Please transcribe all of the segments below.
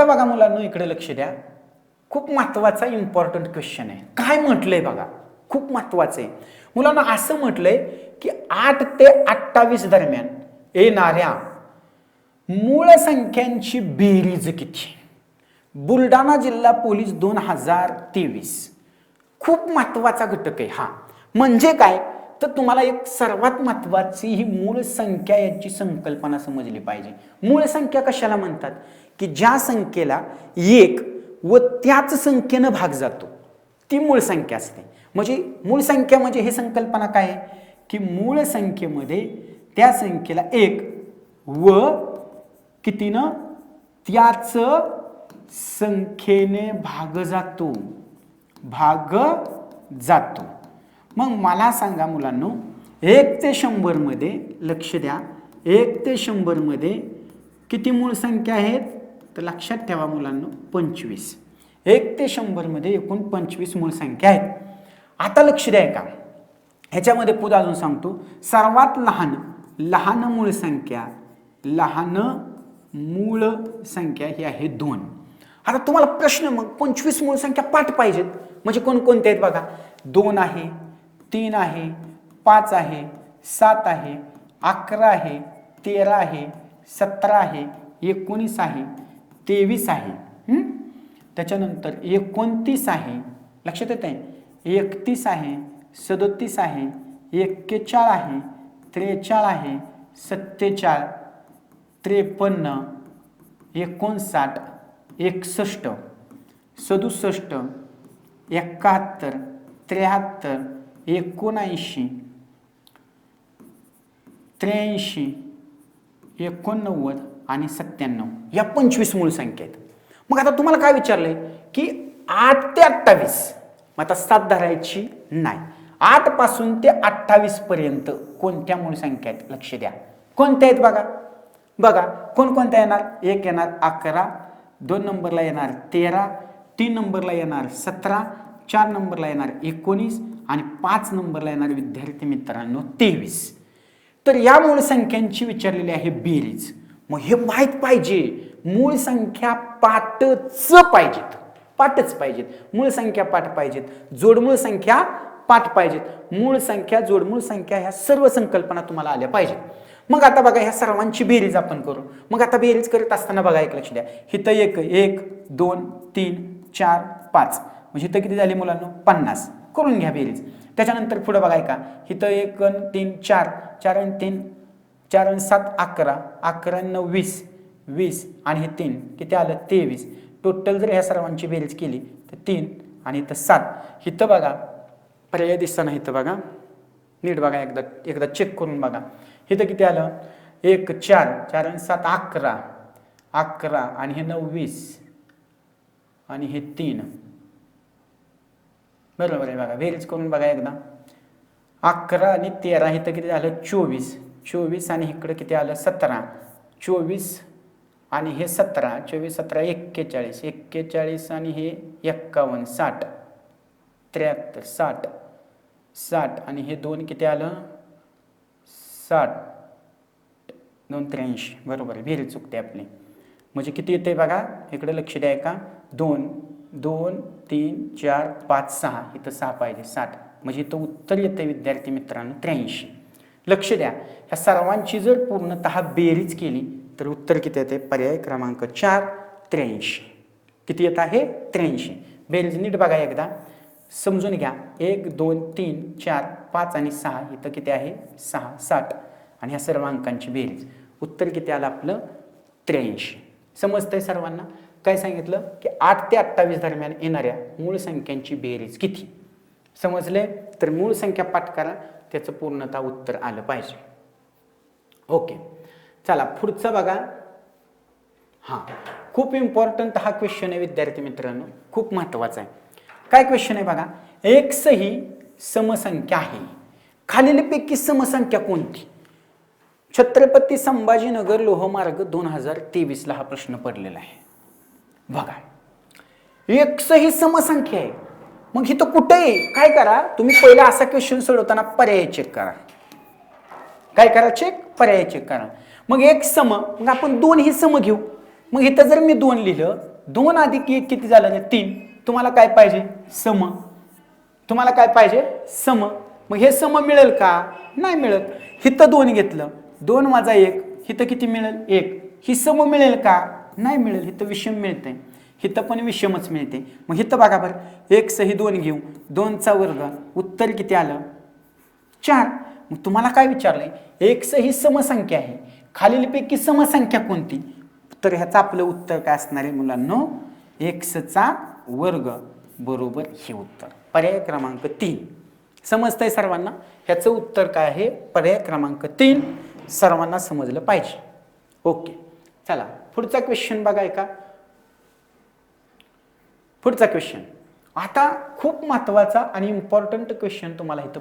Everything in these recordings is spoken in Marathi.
आता बघा मुलांना इकडे लक्ष द्या. खूप महत्त्वाचा इम्पॉर्टंट क्वेश्चन आहे. काय म्हटलंय बघा? खूप महत्वाचं आहे. मुलांना असं म्हटलंय की आठ ते अठ्ठावीस दरम्यान येणाऱ्या मूळ संख्यांची बेरीज किती? बुलढाणा जिल्हा पोलीस दोन हजार तेवीस. खूप महत्त्वाचा घटक आहे हा. म्हणजे काय? तर तुम्हाला एक सर्वात महत्वाची ही मूळ संख्या याची संकल्पना समजली पाहिजे. मूळ संख्या कशाला म्हणतात? की ज्या संख्येला एक व त्याच संख्येनं भाग जातो ती मूळ संख्या असते. म्हणजे मूळ संख्या म्हणजे ही संकल्पना काय आहे? की मूळ संख्येमध्ये त्या संख्येला एक व कितीनं? त्याच संख्येने भाग जातो. भाग जातो. मग मला सांगा मुलांनो एक ते शंभरमध्ये लक्ष द्या एक ते शंभरमध्ये किती मूळ संख्या आहेत? तर लक्षात ठेवा मुलांनो पंचवीस. एक ते शंभरमध्ये एकूण पंचवीस मूळ संख्या आहेत. आता लक्ष द्या का ह्याच्यामध्ये पुढे अजून सांगतो. सर्वात लहान लहान मूळ संख्या लहान मूळ संख्या ही आहे दोन. आता तुम्हाला प्रश्न मग पंचवीस मूळ संख्या पाठ पाहिजेत. म्हणजे कोणकोणते आहेत बघा? दोन आहे तीन आहे पाच आहे सात आहे अकरा आहे तेरा आहे सतरा आहे एकोणीस आहे तेवीस आहे. त्याच्यानंतर एकोणतीस आहे. लक्षात येत आहे एकतीस आहे सदोतीस आहे एक्केचाळ आहे त्रेचाळ आहे सत्तेचाळ त्रेपन्न एकोणसाठ एकसष्ट सदुसष्ट एकाहत्तर त्र्याहत्तर एकोणऐंशी त्र्याऐंशी एकोणनव्वद आणि सत्त्याण्णव. या पंचवीस मूळ संख्या आहेत मग आता तुम्हाला काय विचारलंय? की आठ ते अठ्ठावीस. मग आता सात धरायची नाही. आठपासून ते अठ्ठावीस पर्यंत कोणत्या मूळ संख्या आहेत लक्ष द्या. कोणत्या आहेत बघा? बघा कोणकोणत्या येणार? एक येणार अकरा दोन नंबरला येणार तेरा तीन नंबरला येणार सतरा चार नंबरला येणार एकोणीस आणि पाच नंबरला येणार विद्यार्थी मित्रांनो तेवीस. तर या मूळ संख्यांची विचारलेली आहे बेरीज. मग हे माहीत पाहिजे. मूळ संख्या पाठच पाहिजेत. पाठच पाहिजेत. मूळ संख्या पाठ पाहिजेत. जोडमूळ संख्या पाठ पाहिजेत. मूळ संख्या जोडमूळ संख्या ह्या सर्व संकल्पना तुम्हाला आल्या पाहिजेत. मग आता बघा ह्या सर्वांची बेरीज आपण करू. मग आता बेरीज करत असताना बघा एक लक्ष द्या. हिथं एक एक दोन तीन चार पाच. म्हणजे इथं किती झाली मुलांना? पन्नास. करून घ्या बेरीज. त्याच्यानंतर पुढं बघाय का इथं एक तीन चार. चार आणि तीन चार आणि सात अकरा. अकरा नऊ वीस. वीस आणि हे तीन. किती आलं? तेवीस. टोटल जर ह्या सर्वांची बेरीज केली तर तीन आणि इथं सात. इथं बघा. पर्याय दिसताना इथं बघा. नीट बघा एकदा एकदा चेक करून बघा. इथं किती आलं? एक चार. चार आणि सात अकरा. अकरा आणि हे नऊ वीस. आणि हे तीन. बरोबर आहे बघा. बेरीज करून बघा एकदा. अकरा आणि तेरा इथं किती झालं? चोवीस. चोवीस आणि इकडं किती आलं? सतरा. चोवीस आणि हे सतरा. चोवीस सतरा एक्केचाळीस. एक्केचाळीस आणि हे एक्कावन्न साठ. त्र्याहत्तर साठ. साठ आणि हे दोन किती आलं? साठ. दोन त्र्याऐंशी. बरोबर आहे. बेरीज चुकते आपली. म्हणजे किती येते बघा? इकडे लक्ष द्या का दोन. दोन तीन चार पाच सहा इथं सहा पाहिजे साठ. म्हणजे इथं उत्तर येते विद्यार्थी मित्रांनो त्र्याऐंशी. लक्ष द्या ह्या सर्वांची जर पूर्णतः बेरीज केली तर उत्तर किती येते पर्याय क्रमांक चार त्र्याऐंशी. किती येत आहे? त्र्याऐंशी. बेरीज नीट बघा एकदा. समजून घ्या. एक दोन तीन चार पाच आणि सहा इथं किती आहे? सहा साठ. आणि ह्या सर्व अंकांची बेरीज. उत्तर किती आलं आपलं? त्र्याऐंशी. समजतंय सर्वांना? काय सांगितलं? की आठ ते अठ्ठावीस दरम्यान येणाऱ्या मूळ संख्यांची बेरीज किती? समजले? तर मूळ संख्या पाठ करा. त्याचं पूर्णतः उत्तर आलं पाहिजे. ओके. चला पुढचं बघा. हां. खूप इम्पॉर्टंट हा क्वेश्चन आहे विद्यार्थी मित्रांनो. खूप महत्त्वाचा आहे. काय क्वेश्चन आहे बघा? एक ही समसंख्या आहे. खालीलपैकी समसंख्या कोणती? छत्रपती संभाजीनगर लोहमार्ग दोन हजार तेवीसला हा प्रश्न पडलेला आहे. बघा. एक ही समसंख्या आहे. मग इथं कुठे आहे? काय करा? तुम्ही पहिला असा क्वेश्चन सोडवताना पर्याय चेक करा. काय करा? चेक पर्याय चेक करा. मग एक सम मग आपण दोन ही सम घेऊ. मग इथं जर मी दोन लिहिलं दोन अधिक एक किती झालं? नाही तीन. तुम्हाला काय पाहिजे? सम. तुम्हाला काय पाहिजे? सम. मग हे सम मिळेल का? नाही मिळत. हिथं दोन घेतलं. दोन माझा एक. हिथं किती मिळेल? एक. ही सम मिळेल का? नाही मिळेल हिथं विषम मिळते हिथं पण विषमच मिळते मग हिथं बघा बरं. एक सही दोन घेऊ. दोनचा वर्ग. उत्तर किती आलं? चार. मग तुम्हाला काय विचारलंय? एक ही समसंख्या आहे. खालीलपैकी समसंख्या कोणती? तर ह्याचं आपलं उत्तर काय असणार आहे मुलांनो? एक्सचा वर्ग. बरोबर हे उत्तर. पर्याय क्रमांक तीन. समजतंय सर्वांना? ह्याचं उत्तर काय आहे? पर्याय क्रमांक तीन. सर्वांना समजलं पाहिजे. ओके. चला. पुढचा क्वेश्चन बघाय का पुढचा क्वेश्चन आता खूप महत्त्वाचा आणि इम्पॉर्टंट क्वेश्चन तुम्हाला इथं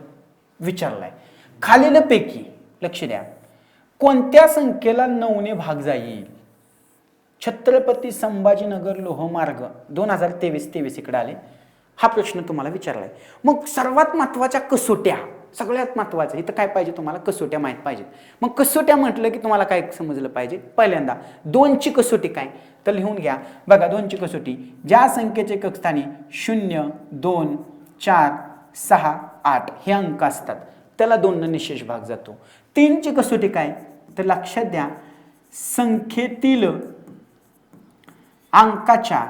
विचारलाय. खालीलपैकी लक्ष द्या. कोणत्या संख्येला नऊने भाग जाईल? छत्रपती संभाजीनगर लोहमार्ग दोन हजार तेवीस तेवीस इकडे आले. हा प्रश्न तुम्हाला विचारलाय. मग सर्वात महत्त्वाच्या कसोट्या सगळ्यात महत्वाचं इथं काय पाहिजे तुम्हाला? कसोट्या माहीत पाहिजेत. मग कसोट्या म्हटलं की तुम्हाला काय समजलं पाहिजे? पहिल्यांदा दोनची कसोटी काय? तर लिहून घ्या. बघा दोनची कसोटी. ज्या संख्येचे कक्षस्थानी शून्य दोन चार सहा आठ हे अंक असतात त्याला दोन निशेष भाग जातो. तीनची कसोटी काय? तर लक्षात द्या संख्येतील अंकाच्या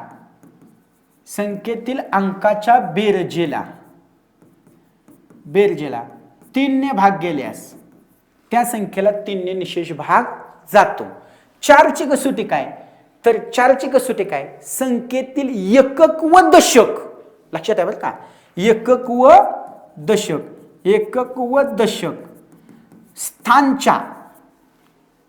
संख्येतील अंकाच्या बेरजेला बेरजेला तीनने भाग गेल्यास त्या संख्येला तीनने निशेष भाग जातो. चारची कसोटी काय? तर चारची कसोटी काय? संख्येतील एकक व दशक. लक्षात आहे बरं का? एकक व दशक. एकक व दशक. स्थानच्या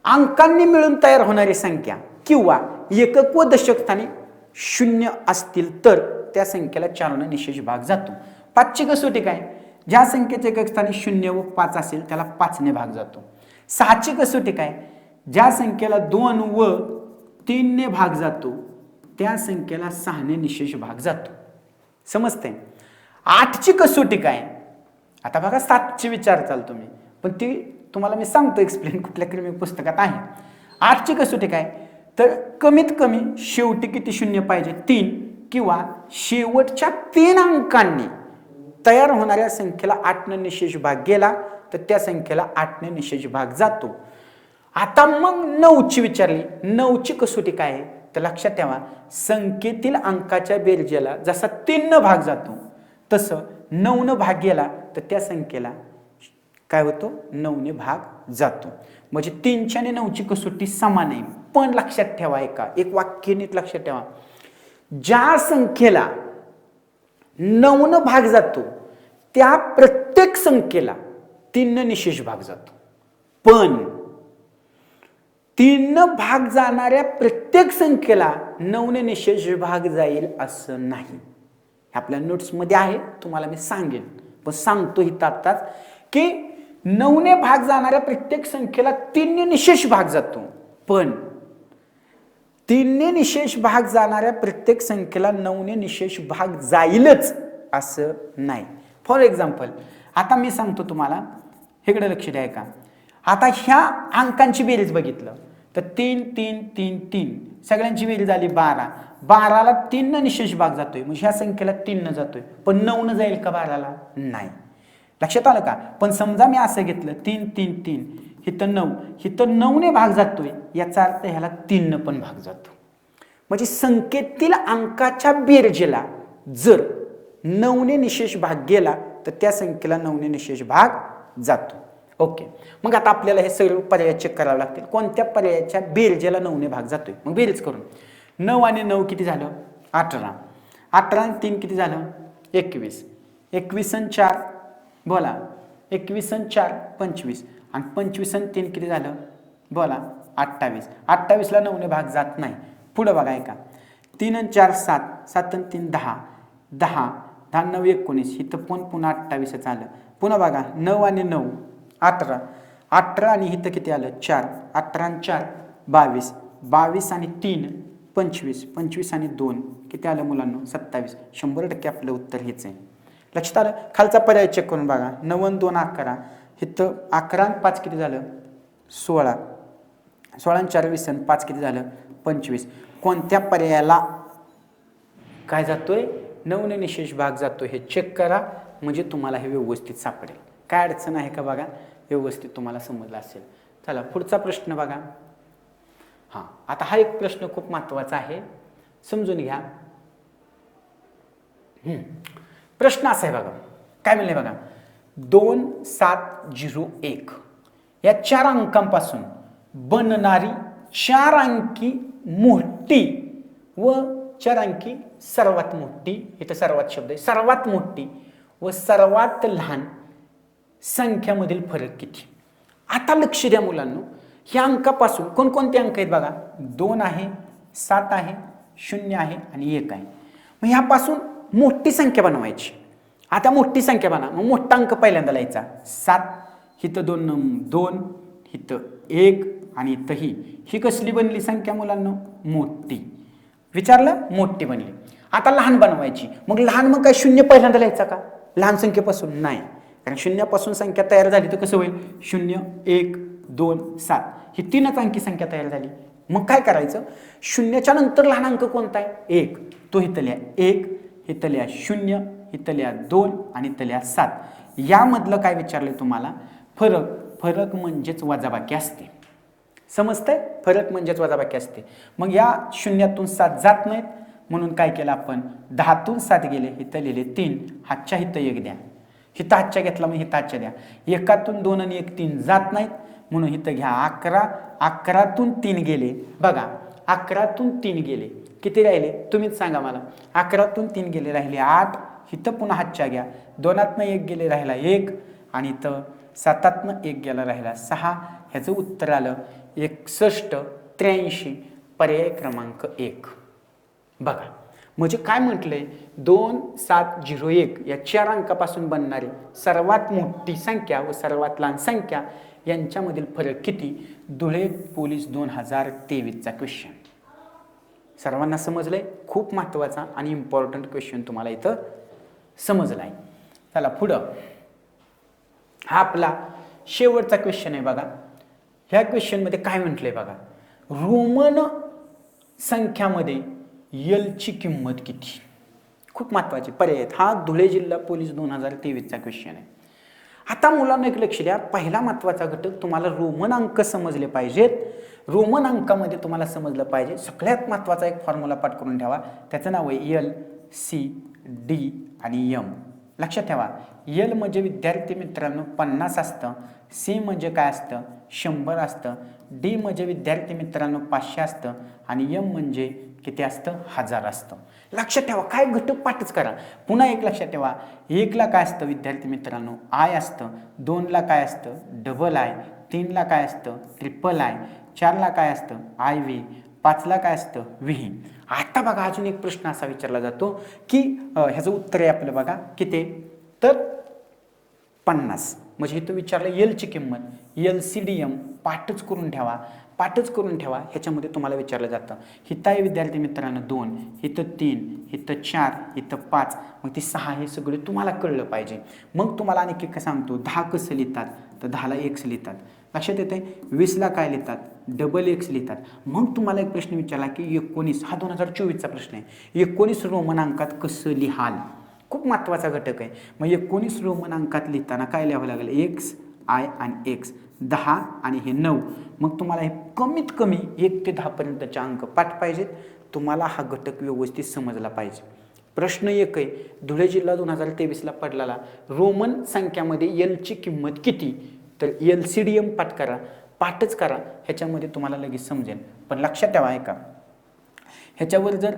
अंकांनी मिळून तयार होणारी संख्या किंवा एकक व दशक स्थानी शून्य असतील तर त्या संख्येला चारनं निशेष भाग जातो. पाचची कसोटी काय? ज्या संख्येचे एकक स्थानी शून्य व पाच असेल त्याला पाचने भाग जातो. सहाची कसोटी काय? ज्या संख्येला दोन व तीनने भाग जातो त्या संख्येला सहाने निशेष भाग जातो. समजते आठची कसोटी काय? आता बघा सातची विचार चाल तुम्ही. पण ती तुम्हाला मी सांगतो एक्सप्लेन कुठल्या क्रमी पुस्तकात आहे. आठची कसोटी काय? तर कमीत कमी शेवटी किती शून्य पाहिजे? तीन किंवा शेवटच्या तीन अंकांनी. तयार होणाऱ्या संख्येला आठनं निशेष भाग गेला तर त्या संख्येला आठने निशेष भाग जातो. आता मग नऊची विचारली. नऊची कसोटी काय आहे? तर लक्षात ठेवा संख्येतील अंकाच्या बेरजेला जसा तीन भाग जातो तसं नऊनं भाग गेला तर त्या संख्येला काय होतो? नऊने भाग जातो. म्हणजे तीनच्या आणि नऊची कसोटी समान आहे. पण लक्षात ठेवा एका एक वाक्य नीट लक्षात ठेवा. ज्या संख्येला नऊनं भाग जातो. त्या प्रत्येक संख्येला तीन निशेष भाग जातो. पण तीन भाग जाणाऱ्या प्रत्येक संख्येला नऊने निशेष भाग जाईल असं नाही. आपल्या नोट्समध्ये आहे. तुम्हाला मी सांगेन. पण सांगतो इथं आत्ताच की नऊने भाग जाणाऱ्या प्रत्येक संख्येला तीनने निशेष भाग जातो. पण तीनने निशेष भाग जाणाऱ्या प्रत्येक संख्येला नऊने निशेष भाग जाईलच असं नाही. फॉर एक्झाम्पल आता मी सांगतो तुम्हाला हेकडे लक्ष द्या का आता ह्या अंकांची बेरीज बघितलं तर तीन तीन तीन तीन. सगळ्यांची बेरीज झाली बारा. बाराला तीननं निशेष भाग जातोय म्हणजे ह्या संख्येला तीननं जातोय. पण नऊनं जाईल का बाराला? नाही. लक्षात आलं का? पण समजा मी असं घेतलं तीन तीन तीन. हिथं नऊ. हिथं नऊने भाग जातोय. याचा अर्थ ह्याला तीननं पण भाग जातो. म्हणजे संख्येतील अंकाच्या बेरजेला जर नऊने निशेष भाग गेला तर त्या संख्येला नऊने निशेष भाग जातो. ओके. मग आता आपल्याला हे सर्व पर्याय चेक करावे लागतील. कोणत्या पर्यायाच्या बेरजेला नऊने भाग जातोय? मग बेरीज करून. नऊ आणि नऊ किती झालं? अठरा. अठरा आणि तीन किती झालं? एकवीस. एकवीस आणि चार. बोला. एकवीस आणि चार पंचवीस. आणि पंचवीस आणि तीन किती झालं? बोला अठ्ठावीस. अठ्ठावीसला नऊने भाग जात नाही. पुढं बघा ऐका तीन आणि चार सात. सात आणि तीन दहा. दहा दहा नऊ एकोणीस. इथं पण पुन्हा अठ्ठावीसच आलं पुन्हा बघा नऊ आणि नऊ अठरा. अठरा आणि इथं किती आलं? चार. अठरा आणि चार बावीस. बावीस आणि तीन पंचवीस. पंचवीस आणि दोन. किती आलं मुलांना? सत्तावीस. शंभर टक्के आपलं उत्तर हेच आहे. लक्षात आलं? खालचा पर्याय चेक करून बघा. नव्वद दोन अकरा. इथं अकरा पाच किती झालं? सोळा. सोळा चार वीस आणि पाच किती झालं? पंचवीस. कोणत्या पर्यायाला काय जातोय? नवननिशेष भाग जातो हे चेक करा म्हणजे तुम्हाला हे व्यवस्थित सापडेल. काय अडचण आहे का बघा? व्यवस्थित तुम्हाला समजलं असेल. चला पुढचा प्रश्न बघा. हां आता हा एक प्रश्न खूप महत्त्वाचा आहे. समजून घ्या. प्रश्न असा आहे बघा. काय म्हणले बघा? दोन सात झिरो एक. या चार अंकांपासून बनणारी चार अंकी मोठी व चार अंकी सर्वात मोठी इथं सर्वात शब्द आहे सर्वात मोठी व सर्वात लहान संख्यामधील फरक किती? आता लक्ष द्या मुलांनो ह्या अंकापासून कोणकोणते अंक आहेत बघा? दोन आहे सात आहे शून्य आहे आणि एक आहे. मग ह्यापासून मोठी संख्या बनवायची. आता मोठी संख्या म्हणा मग मोठा अंक पहिल्यांदा लिहायचा. सात इथं दोन दोन हिथं एक आणि इथं ही. ही कसली बनली संख्या मुलांना? मोठी. विचारलं? मोठी बनली. आता लहान बनवायची. मग लहान मग काय शून्य पहिल्यांदा लिहायचा का? लहान संख्येपासून नाही. कारण शून्यापासून संख्या तयार झाली तर कसं होईल? शून्य एक दोन सात. ही तीनच अंकी संख्या तयार झाली. मग काय करायचं? शून्याच्या नंतर लहान अंक कोणता आहे? एक. तो इथं एक इथं शून्य इथल्या दोन आणि तल्या सात. यामधलं काय विचारलं तुम्हाला? फरक फरक म्हणजेच वजाबाकी असते. समजतंय? फरक म्हणजेच वजाबाकी असते. मग या शून्यातून सात जात नाहीत. म्हणून काय केलं आपण? दहातून सात गेले इथं लिहिले तीन. हातच्या हिथं एक द्या. हिथं हातच्या घेतला मग हिथं हातच्या द्या. एकातून दोन आणि एक तीन जात नाहीत. म्हणून इथं घ्या अकरा. अकरातून तीन गेले. बघा अकरातून तीन गेले. किती राहिले? तुम्हीच सांगा मला. अकरातून तीन गेले राहिले आठ. इथं पुन्हा हातच्या घ्या. दोनातनं एक गेले राहिला एक आणि इथं सातातनं एक गेला राहिला सहा. ह्याचं उत्तर आलं एकसष्ट त्र्याऐंशी पर्याय क्रमांक एक. बघा म्हणजे काय म्हटलं आहे दोन सात झिरो एक या चार अंकापासून बनणारी सर्वात मोठी संख्या व सर्वात लहान संख्या यांच्यामधील फरक किती? धुळे पोलीस दोन हजार तेवीसचा क्वेश्चन सर्वांना समजलं आहे खूप महत्त्वाचा आणि इम्पॉर्टंट क्वेश्चन तुम्हाला इथं समजला आहे चला पुढं. हा आपला शेवटचा क्वेश्चन आहे बघा. ह्या क्वेश्चनमध्ये काय म्हटलंय बघा? रोमन संख्यामध्ये यलची किंमत किती? खूप महत्त्वाचे पर्याय आहेत. हा धुळे जिल्हा पोलीस दोन हजार तेवीसचा क्वेश्चन आहे. आता मुलांना एक लक्ष द्या. पहिला महत्त्वाचा घटक तुम्हाला रोमन अंक समजले पाहिजेत. रोमन अंकामध्ये तुम्हाला समजलं पाहिजे. सगळ्यात महत्त्वाचा एक फॉर्म्युला पाठ करून ठेवा. त्याचं नाव आहे यल सी डी आणि यम लक्षात ठेवा यल म्हणजे विद्यार्थी मित्रांनो पन्नास असतं सी म्हणजे काय असतं? शंभर असतं डी म्हणजे विद्यार्थी मित्रांनो पाचशे असतं आणि यम म्हणजे किती असतं? हजार असतं. लक्षात ठेवा काय घटक पाठच करा. पुन्हा एक लक्षात ठेवा एकला काय असतं विद्यार्थी मित्रांनो? आय असतं दोनला काय असतं? डबल आय तीनला काय असतं? ट्रिपल आय चारला काय असतं? आय व्ही पाचला काय असतं? व्ही. आता बघा अजून एक प्रश्न असा विचारला जातो की ह्याचं उत्तर आहे आपलं बघा. किती? तर पन्नास. म्हणजे तो विचारलं एलची किंमत. एल सी डी एम पाठच करून ठेवा. पाठच करून ठेवा ह्याच्यामध्ये तुम्हाला विचारलं जातं. हिथं आहे विद्यार्थी मित्रांनो दोन. इथं तीन इथं चार इथं पाच. मग ती सहा हे सगळे तुम्हाला कळलं पाहिजे. मग तुम्हाला आणखी काय सांगतो. दहा कसं लिहितात? तर दहाला एक्स लिहितात. लक्षात येते वीसला काय लिहितात? डबल एक्स लिहितात. मग तुम्हाला एक प्रश्न विचारला की एकोणीस हा दोन हजार चोवीसचा प्रश्न आहे. एकोणीस रोमन अंकात कसं लिहाल? खूप महत्त्वाचा घटक आहे. मग एकोणीस रोमन अंकात लिहिताना काय लिहावं लागेल? एक्स आय आणि एक्स दहा आणि हे नऊ. मग तुम्हाला हे कमीत कमी एक ते दहापर्यंतचे अंक पाठ पाहिजेत. तुम्हाला हा घटक व्यवस्थित समजला पाहिजे. प्रश्न एक आहे धुळे जिल्हा दोन हजार तेवीसला पडलेला रोमन संख्यामध्ये एलची किंमत किती? तर एल सी डी एम पाठ करा. पाठच करा ह्याच्यामध्ये तुम्हाला लगेच समजेल. पण लक्षात ठेवा ऐका. ह्याच्यावर जर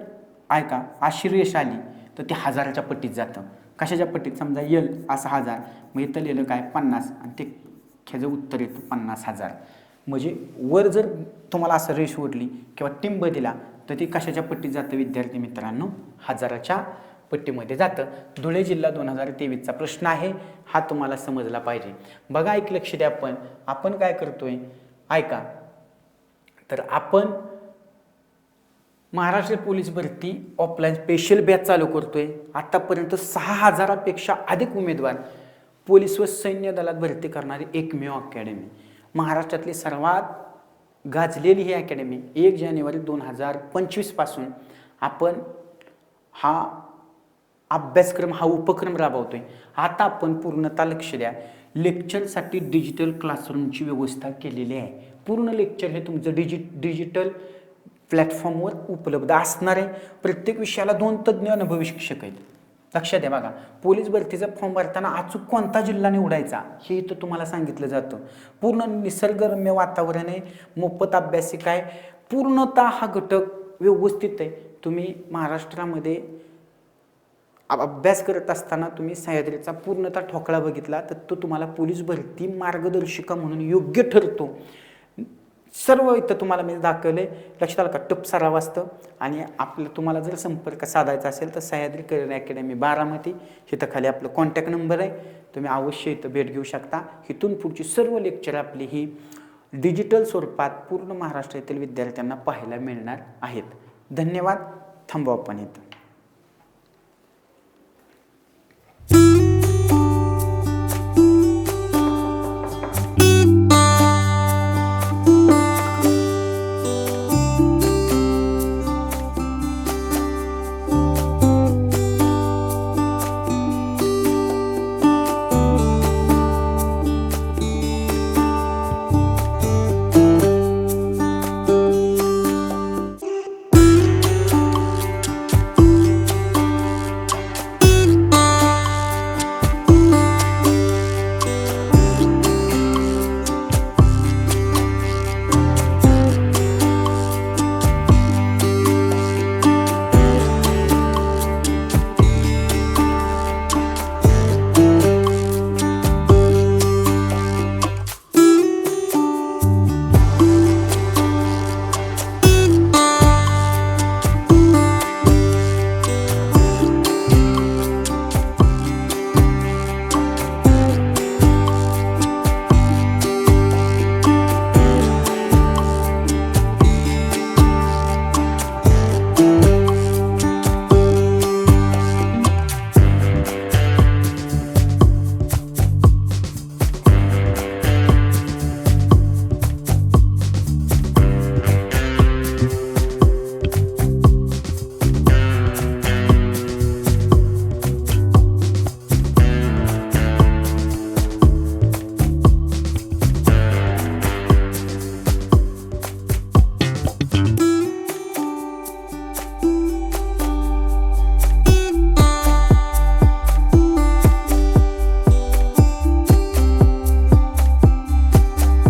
ऐका आश्रयश आली तर ते हजाराच्या पट्टीत जातं. कशाच्या पट्टीत? समजा यल असा हजार. मग इथं लिहिलं काय? पन्नास. आणि ते ह्याचं उत्तर येतं पन्नास हजार. म्हणजे वर जर तुम्हाला असं रेश ओढली किंवा टिंब दिला तर ते कशाच्या पट्टीत जातं विद्यार्थी मित्रांनो? हजाराच्या पट्टीमध्ये जातं. धुळे जिल्हा दोन हजार तेवीसचा प्रश्न आहे. हा तुम्हाला समजला पाहिजे. बघा एक लक्ष द्या आपण. आपण काय करतोय? ऐका. तर आपण महाराष्ट्र पोलीस भरती ऑफलाईन स्पेशल बॅच चालू करतोय. आतापर्यंत सहा हजारापेक्षा अधिक उमेदवार पोलीस व सैन्य दलात भरती करणारी एकमेव अकॅडमी महाराष्ट्रातली सर्वात गाजलेली ही अकॅडमी एक जानेवारी दोन हजार पंचवीसपासून आपण हा अभ्यासक्रम हा उपक्रम राबवतोय. आता आपण पूर्णतः लक्ष द्या. लेक्चरसाठी डिजिटल क्लासरूमची व्यवस्था केलेली आहे. पूर्ण लेक्चर हे तुमचं डिजि डिजिटल प्लॅटफॉर्मवर उपलब्ध असणार आहे. प्रत्येक विषयाला दोन तज्ज्ञ अनुभवी शिक्षक आहेत. लक्षात द्या बघा. पोलीस भरतीचा फॉर्म भरताना अचूक कोणता जिल्हा निवडायचा? हे इथं तुम्हाला सांगितलं जातं. पूर्ण निसर्गरम्य वातावरण आहे. मोफत अभ्यासिक आहे. पूर्णतः हा घटक व्यवस्थित आहे. तुम्ही महाराष्ट्रामध्ये अभ्यास करत असताना तुम्ही सह्याद्रीचा पूर्णतः ठोकळा बघितला तर तो तुम्हाला पोलीस भरती मार्गदर्शिका म्हणून योग्य ठरतो. सर्व इथं तुम्हाला मी दाखवले लक्षात आलं का? टप सराव असतं. आणि आपलं तुम्हाला जर संपर्क साधायचा असेल तर सह्याद्री करिअर अकॅडमी बारामती इथं खाली आपलं कॉन्टॅक्ट नंबर आहे. तुम्ही अवश्य इथं भेट घेऊ शकता. इथून पुढची सर्व लेक्चर आपली ही डिजिटल स्वरूपात पूर्ण महाराष्ट्रातील विद्यार्थ्यांना पाहायला मिळणार आहेत. धन्यवाद. थांबवा आपण इथं.